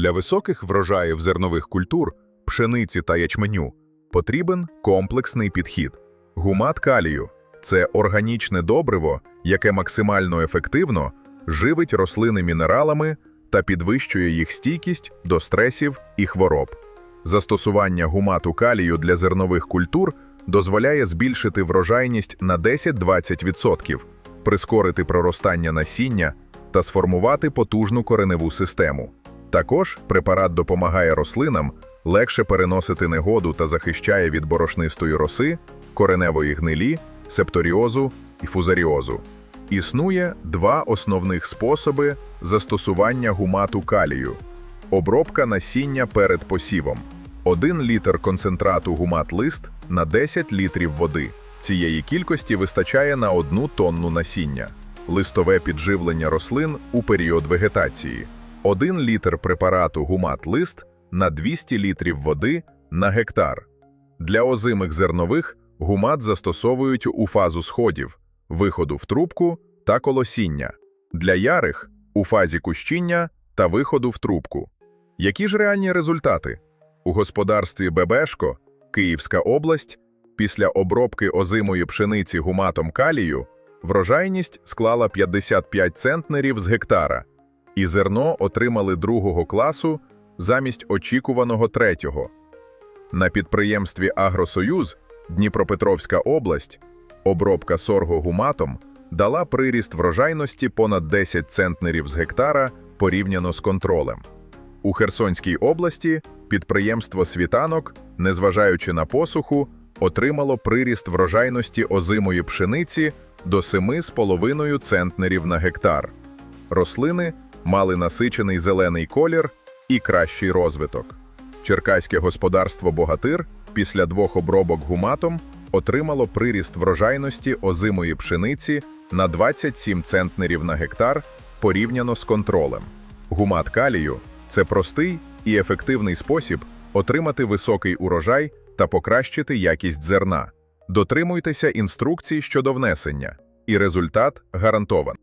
Для високих врожаїв зернових культур, пшениці та ячменю потрібен комплексний підхід. Гумат калію це органічне добриво, яке максимально ефективно живить рослини мінералами та підвищує їх стійкість до стресів і хвороб. Застосування гумату калію для зернових культур дозволяє збільшити врожайність на 10-20%, прискорити проростання насіння та сформувати потужну кореневу систему. Також препарат допомагає рослинам легше переносити негоду та захищає від борошнистої роси, кореневої гнилі, септоріозу і фузаріозу. Існує два основних способи застосування гумату калію. Обробка насіння перед посівом. 1 літр концентрату гумат-лист на 10 літрів води. Цієї кількості вистачає на 1 тонну насіння. Листове підживлення рослин у період вегетації. 1 літр препарату гумат-лист на 200 літрів води на гектар. Для озимих зернових гумат застосовують у фазу сходів, виходу в трубку та колосіння. Для ярих у фазі кущіння та виходу в трубку. Які ж реальні результати? У господарстві Бебешко, Київська область, після обробки озимої пшениці гуматом калію врожайність склала 55 центнерів з гектара, і зерно отримали другого класу замість очікуваного третього. На підприємстві Агросоюз Дніпропетровська область обробка сорго гуматом дала приріст врожайності понад 10 центнерів з гектара порівняно з контролем. У Херсонській області підприємство Світанок, незважаючи на посуху, отримало приріст врожайності озимої пшениці до 7,5 центнерів на гектар. Рослини мали насичений зелений колір і кращий розвиток. Черкаське господарство Богатир після двох обробок гуматом отримало приріст врожайності озимої пшениці на 27 центнерів на гектар порівняно з контролем. Гумат калію це простий і ефективний спосіб отримати високий урожай та покращити якість зерна. Дотримуйтеся інструкцій щодо внесення, і результат гарантований.